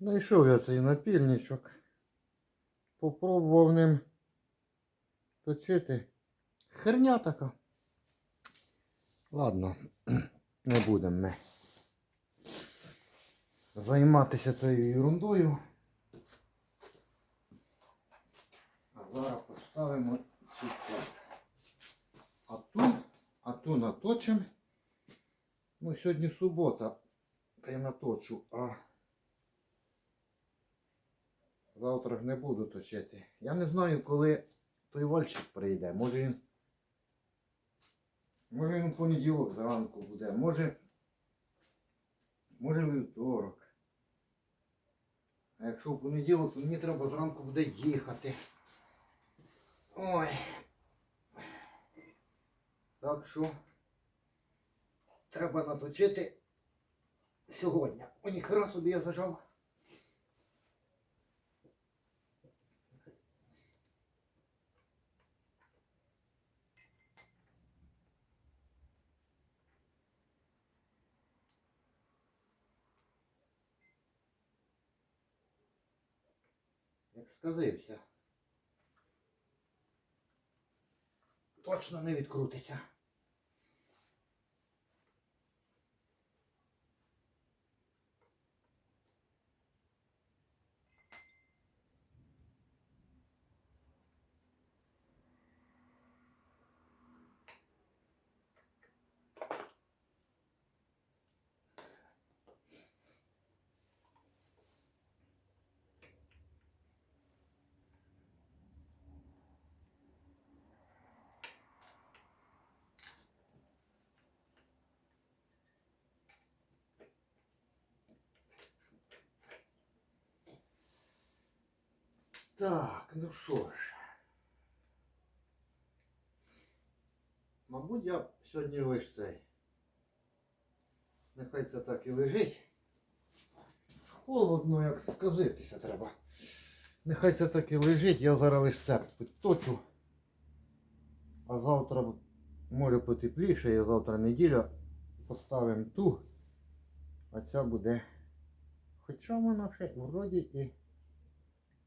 Знайшов я цей напільничок. Попробував ним точити. Херня така. Ладно, не будемо ми займатися тою ерундою. А зараз поставимо цю плату. А ту, а ту наточимо. Ну, сьогодні субота, та я наточу, а завтра ж не буду точити. Я не знаю, коли той вальчик прийде. Може він. Може він у понеділок зранку буде, може. Може вівторок. А якщо в понеділок, то мені треба зранку буде їхати. Ой. Так що треба наточити сьогодні. О, ніхера собі я зажав. Як сказився. Точно не відкрутиться. Так, ну що ж. Мабуть, я сьогодні лиш цей. Нехай це так і лежить. Холодно, як сказитися треба. Нехай це так і лежить, я зараз лише це підточу. А завтра може потепліше, і завтра неділя поставимо ту. А ця буде. Хоча вона ще вроді і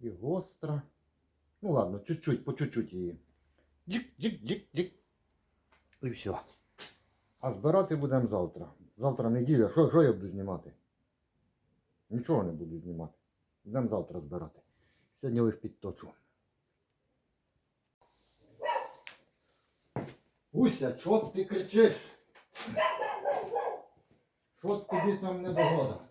і гостра. Ну ладно, чуть-чуть, по чуть-чуть її. Джик-джик-джик-джик. І все. А збирати будемо завтра. Завтра неділя. Що, що я буду знімати? Нічого не буду знімати. Будемо завтра збирати. Сьогодні лише підточу. Уся, чого ти кричиш? Що тобі там не догода?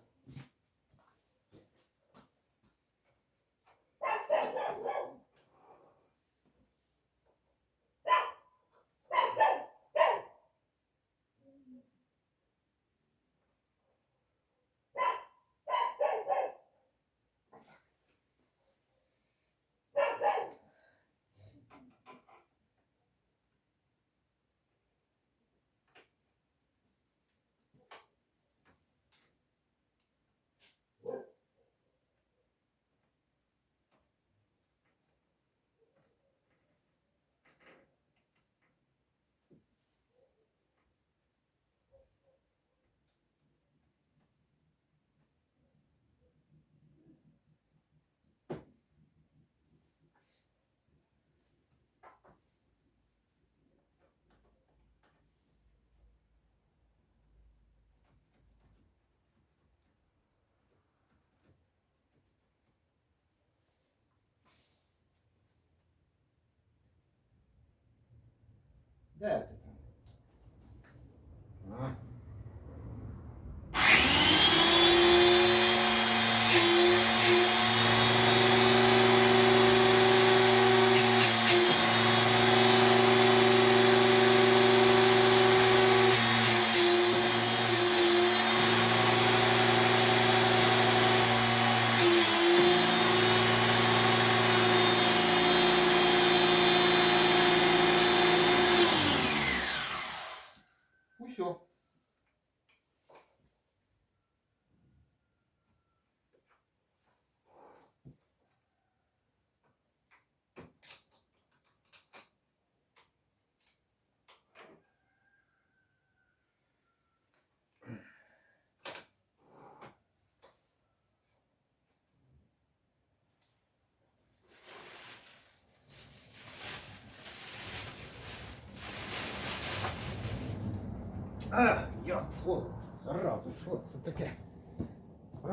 Де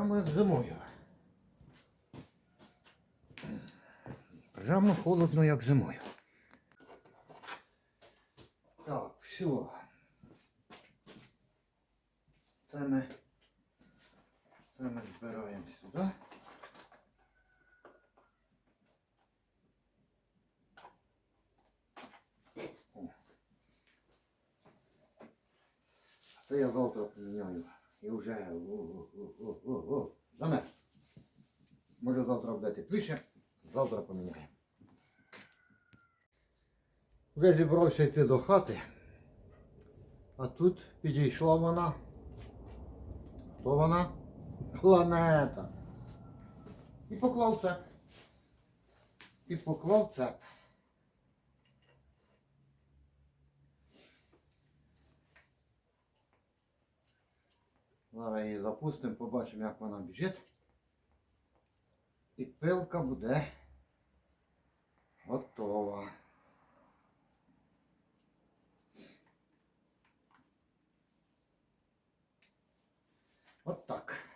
Прямо як зимою. Прямо холодно, як зимою. Так, все. Це ми, це ми збираємо сюди. Це я завтра поміняю. І вже о-о-о-о-о. Замер. Може завтра буде тепліше, завтра поміняємо. Вже зібрався йти до хати. А тут підійшла вона. Хто вона? Планета. І поклав цеп. І поклав цеп. Зараз її запустимо, побачимо, як вона біжить. І пилка буде готова. От так.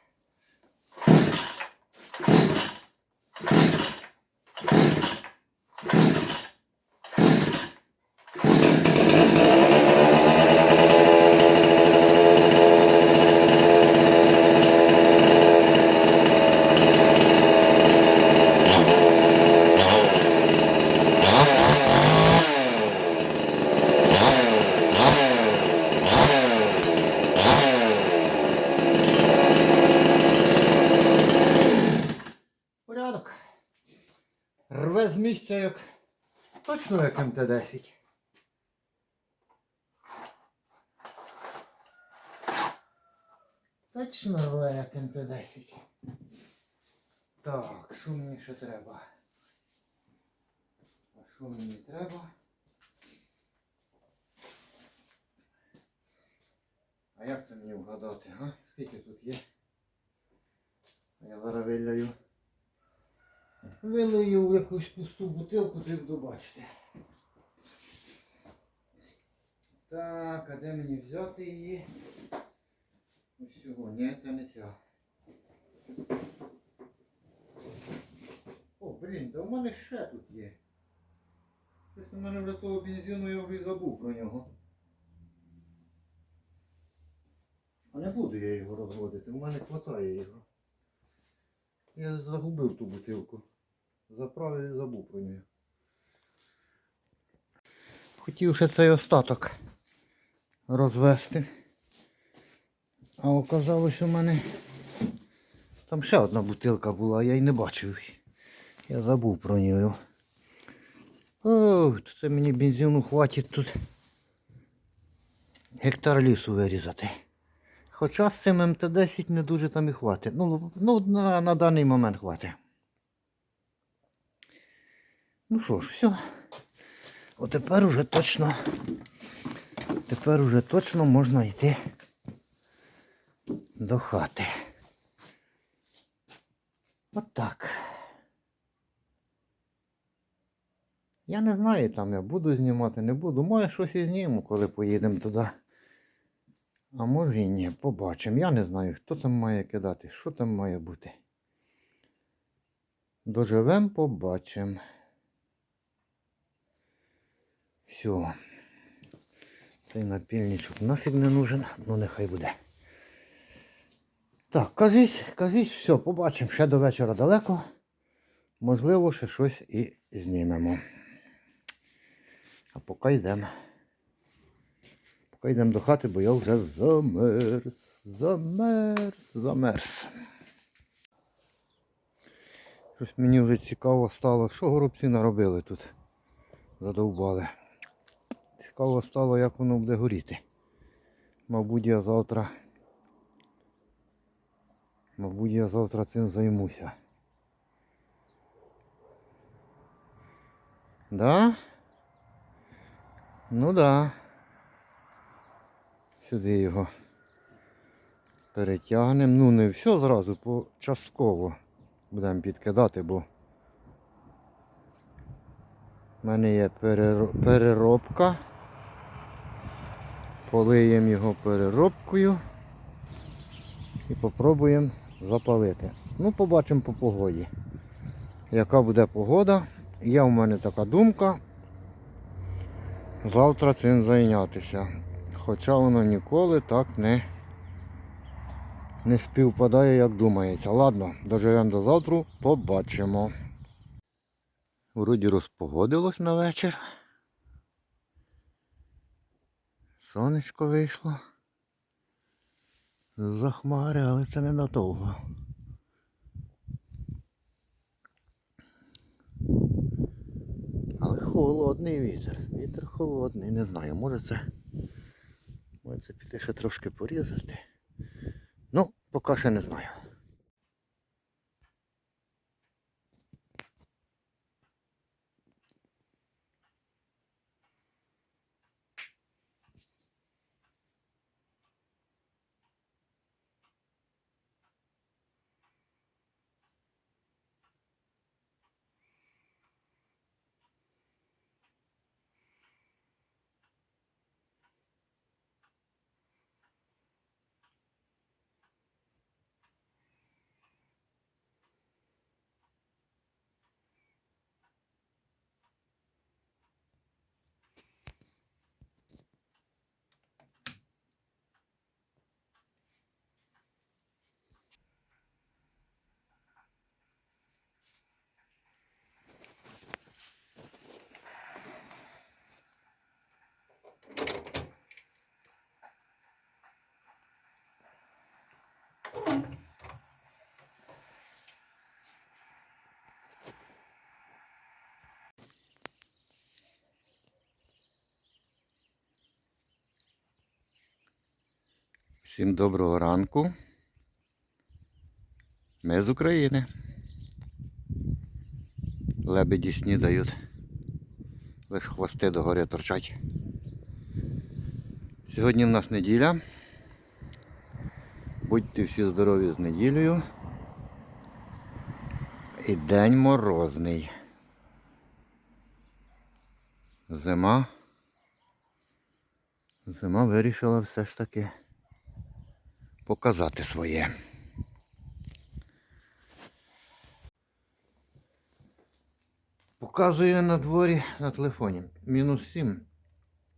Порядок. Рве з місця як як МТ-10. Точно як МТ-10. Так, що мені ще треба? А що мені треба? А як це мені вгадати, га? Скільки тут є? Я зараз виляю. Вилию в якусь пусту бутилку, ти буду Так, а де мені взяти її? Ось цього. Ні, це не ця. О, блін, да в мене ще тут є. Щось у мене вже того бензину я вже забув про нього. А не буду я його розводити, у мене хватає його. Я загубив ту бутилку. Заправив і забув про неї. Хотів ще цей остаток розвести. А оказалось у мене там ще одна бутилка була, я й не бачив. Я забув про неї. Ох, це мені бензину хватить тут гектар лісу вирізати. Хоча з цим МТ-10 не дуже там і хватить. Ну, ну на, на даний момент хватить. Ну що ж, все. Отепер уже точно. Тепер уже точно можна йти до хати. От так. Я не знаю, там я буду знімати, не буду. Може щось і зніму, коли поїдемо туди. А може і ні, побачимо. Я не знаю, хто там має кидати, що там має бути. Доживем, побачимо. Все. Цей напільничок нафіг не нужен, ну нехай буде. Так, кажись, кажись, все, побачимо. Ще до вечора далеко. Можливо, ще щось і знімемо. А поки йдемо. Поки йдемо до хати, бо я вже замерз, замерз, замерз. Щось мені вже цікаво стало, що горобці наробили тут. Задовбали. Цікаво стало, як воно буде горіти. Мабуть, я завтра. Мабуть, я завтра цим займуся. Да? Ну да. Сюди його перетягнемо. Ну не все зразу, по частково будемо підкидати, бо в мене є переробка. Полиємо його переробкою. І попробуємо запалити. Ну, побачимо по погоді. Яка буде погода. Є у мене така думка. Завтра цим зайнятися. Хоча воно ніколи так не, не співпадає, як думається. Ладно, доживемо до завтра, побачимо. Вроді розпогодилось на вечір. Сонечко вийшло. За хмари, але це ненадовго. Але холодний вітер. Вітер холодний, не знаю, може це. Може це піти ще трошки порізати. Ну, поки ще не знаю. Всім доброго ранку. Ми з України. Лебеді снідають. Лиш хвости догори торчать. Сьогодні в нас неділя. Будьте всі здорові з неділею. І день морозний. Зима. Зима вирішила все ж таки показати своє. Показує на дворі на телефоні. Мінус 7.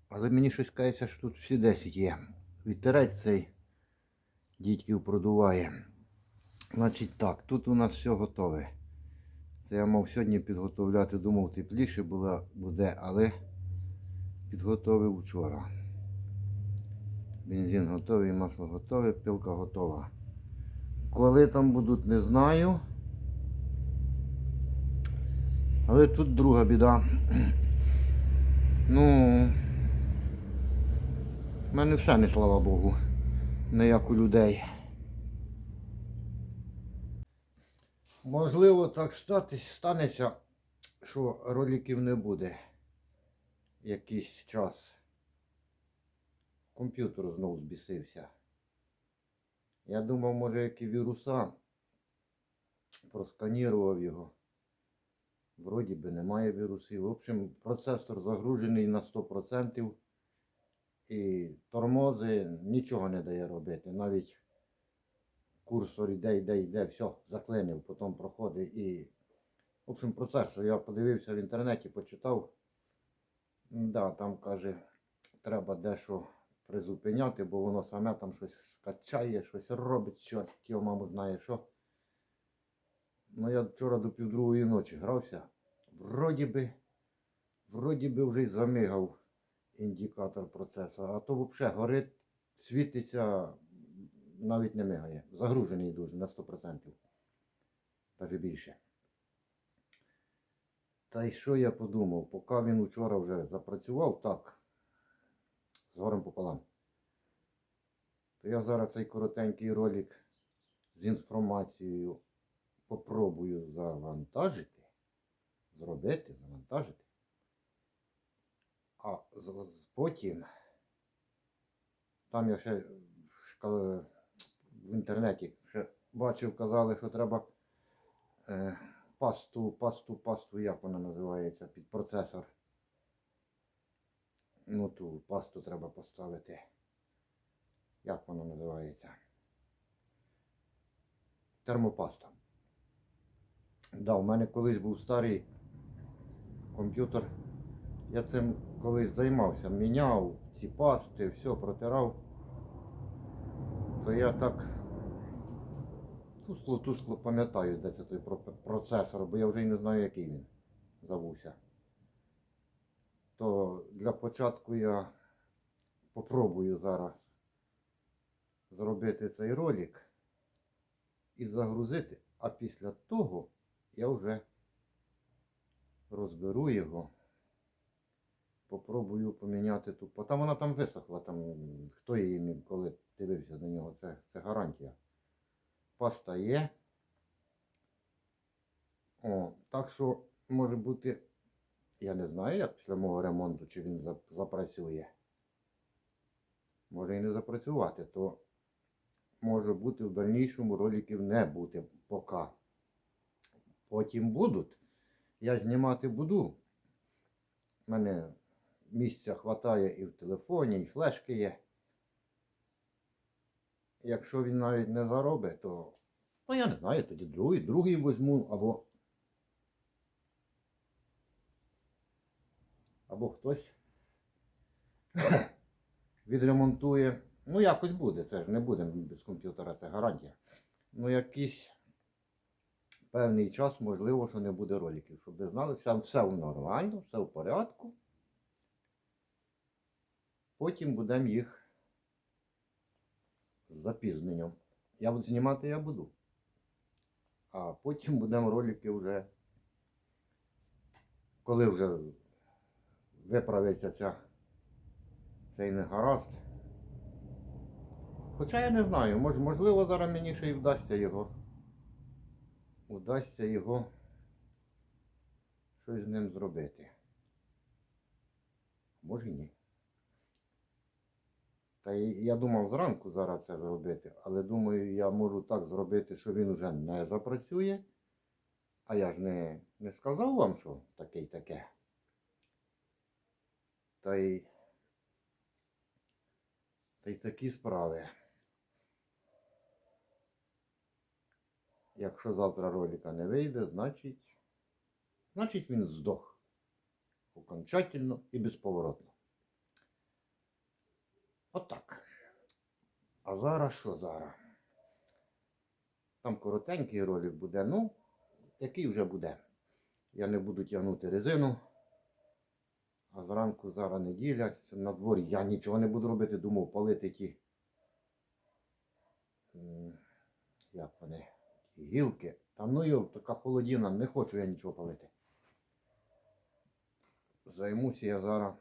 Але мені щось кається, що тут всі 10 є. Вітерець цей дідьків продуває. Значить так, тут у нас все готове. Це я мав сьогодні підготовляти, думав тепліше буде, але підготовив вчора. Бензин готовий, масло готове, пилка готова. Коли там будуть, не знаю. Але тут друга біда. Ну, в мене все не слава Богу. Не як у людей. Можливо, так станеться, що роликів не буде якийсь час. Комп'ютер знову збісився. Я думав, може, які віруса. Просканірував його. Вроді би немає вірусів. В общем, процесор загружений на 100%. І тормози нічого не дає робити. Навіть курсор йде, йде, йде, все, заклинив, потім проходить і. В общем, процесор. Я подивився в інтернеті, почитав. Да, там каже, треба дещо призупиняти, бо воно саме там щось качає, щось робить, що його, мабуть, знає що. Ну я вчора до півдругої ночі грався. Вроді би, вроді би вже й замигав індикатор процесу, а то взагалі горить, світиться, навіть не мигає. Загружений дуже на 100%. Навіть більше. Та й що я подумав, поки він вчора вже запрацював так, з горем пополам. То я зараз цей коротенький ролик з інформацією попробую завантажити, зробити, завантажити. А потім там я ще в інтернеті ще бачив, казали, що треба е, пасту, пасту, пасту, як вона називається, під процесор. Ну ту пасту треба поставити. Як вона називається? термопаста. Да, у мене колись був старий комп'ютер. Я цим колись займався, міняв ці пасти, все протирав. То я так тускло-тускло пам'ятаю, де це той процесор, бо я вже й не знаю, який він забувся. То для початку я попробую зараз зробити цей ролик і загрузити, а після того я вже розберу його. Попробую поміняти ту. Там вона там висохла, там хто її міг, коли дивився на нього, це, це гарантія. Паста є. О, так що може бути, я не знаю, як після мого ремонту, чи він запрацює. Може і не запрацювати, то може бути в дальнішому роликів не бути поки. Потім будуть. Я знімати буду. У мене місця хватає і в телефоні, і флешки є. Якщо він навіть не заробить, то ну я не знаю, тоді другий, другий візьму або. Або хтось відремонтує. Ну, якось буде, це ж не буде без комп'ютера, це гарантія. Ну, якийсь певний час, можливо, що не буде роликів, щоб ви знали, все, все нормально, все в порядку. Потім будемо їх з запізненням. Я буду знімати я буду. А потім будемо ролики вже, коли вже виправиться ця, цей негаразд. Хоча я не знаю, мож, можливо, зараз мені ще й вдасться його. Вдасться його щось з ним зробити. Може й ні. Та я думав зранку зараз це зробити, але думаю, я можу так зробити, що він вже не запрацює. А я ж не, не сказав вам, що таке й таке. Та й. Та й такі справи. Якщо завтра ролика не вийде, значить, значить він здох. Окончательно і безповоротно. Отак. А зараз що зараз? Там коротенький ролик буде, ну, який вже буде. Я не буду тягнути резину. А зранку зараз неділя, на дворі я нічого не буду робити, думав палити ті. Як вони? Ті гілки. Та ну йо, така холодіна, не хочу я нічого палити. Займуся я зараз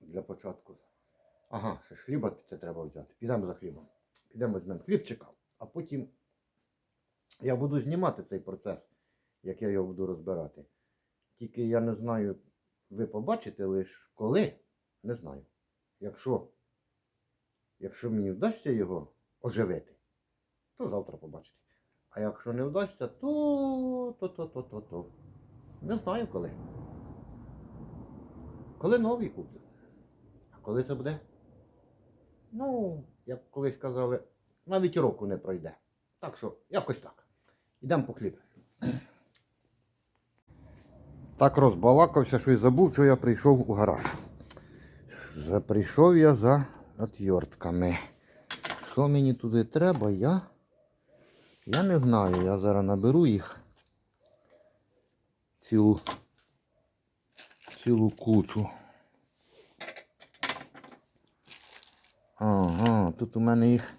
для початку. Ага, ще ж хліба це треба взяти. Підемо за хлібом. Підемо візьмемо хлібчика, а потім я буду знімати цей процес, як я його буду розбирати. Тільки я не знаю, ви побачите лише коли, не знаю. Якщо, якщо мені вдасться його оживити, то завтра побачите. А якщо не вдасться, то то, то, то, то, то. Не знаю коли. Коли новий куплю. А коли це буде? Ну, як колись казали, навіть року не пройде. Так що, якось так. Ідемо по хліб. Так розбалакався, що й забув, що я прийшов у гараж. Прийшов я за отвертками. Що мені туди треба, я. Я не знаю, я зараз наберу їх. Цілу, цілу кучу. Ага, тут у мене їх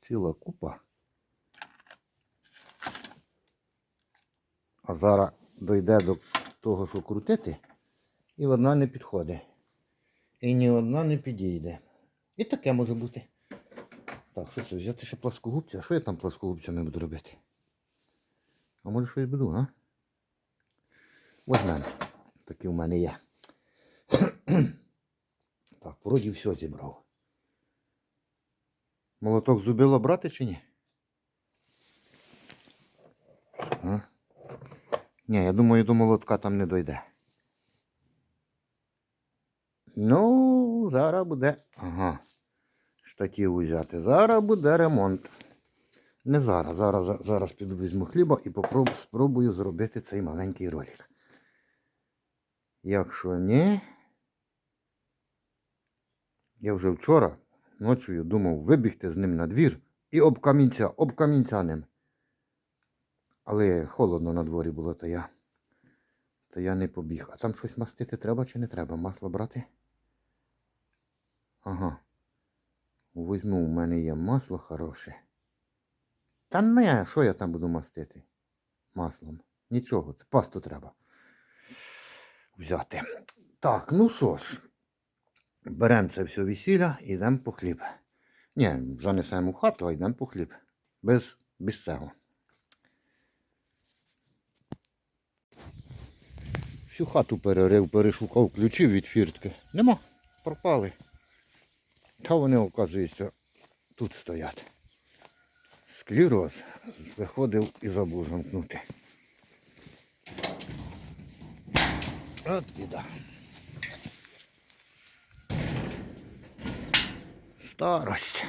ціла купа. А зараз дойде до того, що крутити, і одна не підходить. І ні одна не підійде. І таке може бути. Так, що це? Взяти ще пласкогубця? А що я там пласкогубцями буду робити? А може щось буду, а? Возьмемо. Такі у мене є. Так, вроді все зібрав. Молоток зубило брати чи ні? А? Ні, я думаю, до молотка там не дойде. Ну, зараз буде. Ага. штатів взяти. Зараз буде ремонт. Не зараз. Зараз, зараз піду хліба і попроб, спробую зробити цей маленький ролик. Якщо ні, я вже вчора ночою думав вибігти з ним на двір і об камінця, об камінця ним. Але холодно на дворі було, то я, то я не побіг. А там щось мастити треба чи не треба? Масло брати? Ага. Візьму, у мене є масло хороше. Та не, що я там буду мастити? Маслом. Нічого, це пасту треба взяти. Так, ну що ж, беремо це все весілля і йдемо по хліб. Ні, занесемо у хату, а йдемо по хліб. Без, без цього. Всю хату перерив, перешукав ключів від фіртки. Нема, пропали. Та вони, оказується, тут стоять. Склероз заходив і забув замкнути. От біда. Старость.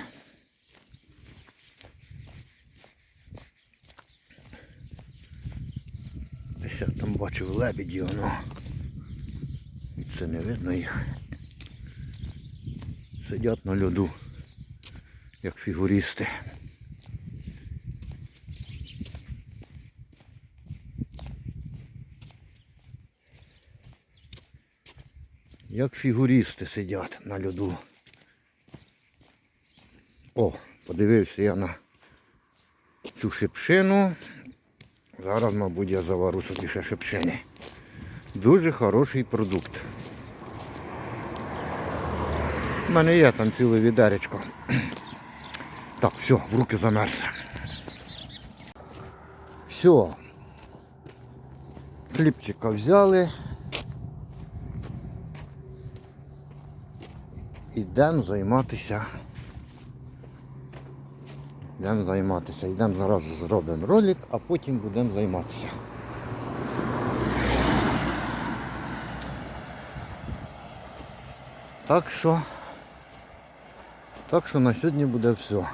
Десь там бачив лебеді, воно. І це не видно їх. Сидять на льоду, як фігуристи. Як фігуристи сидять на льоду. О, подивився я на цю шипшину. Зараз, мабуть, я завару собі ще шипшини. Дуже хороший продукт. У мене є там ціле відеречко. Так, все, в руки замерз. Все. Хлібчика взяли. Ідемо займатися. Йдемо займатися. Йдемо зараз зробимо ролик, а потім будемо займатися. Так що, так що на сьогодні буде все.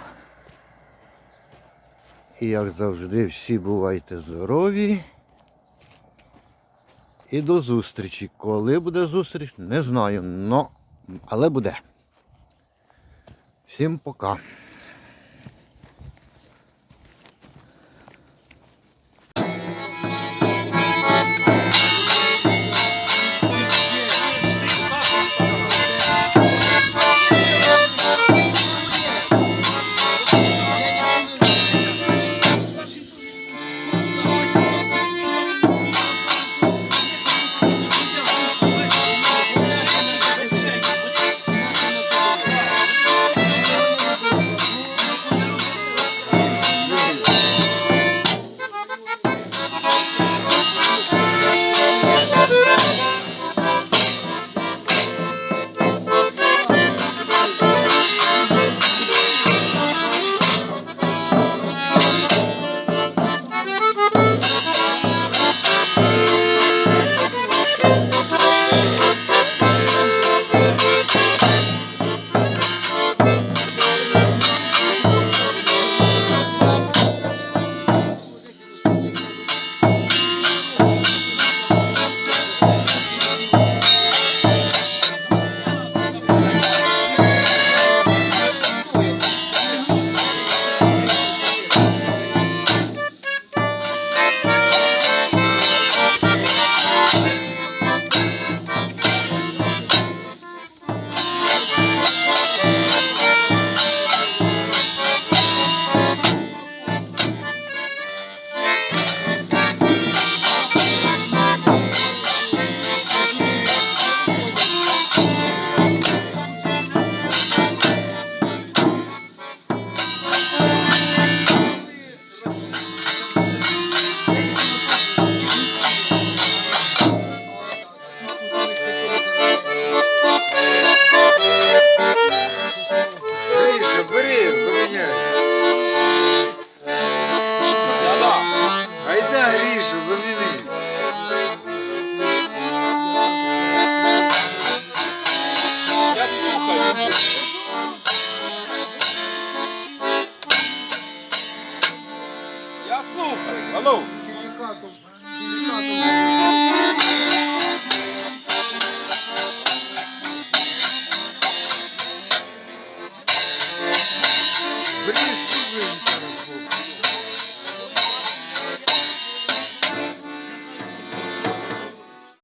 І як завжди, всі бувайте здорові. І до зустрічі. Коли буде зустріч, не знаю, но, але буде. Всім пока.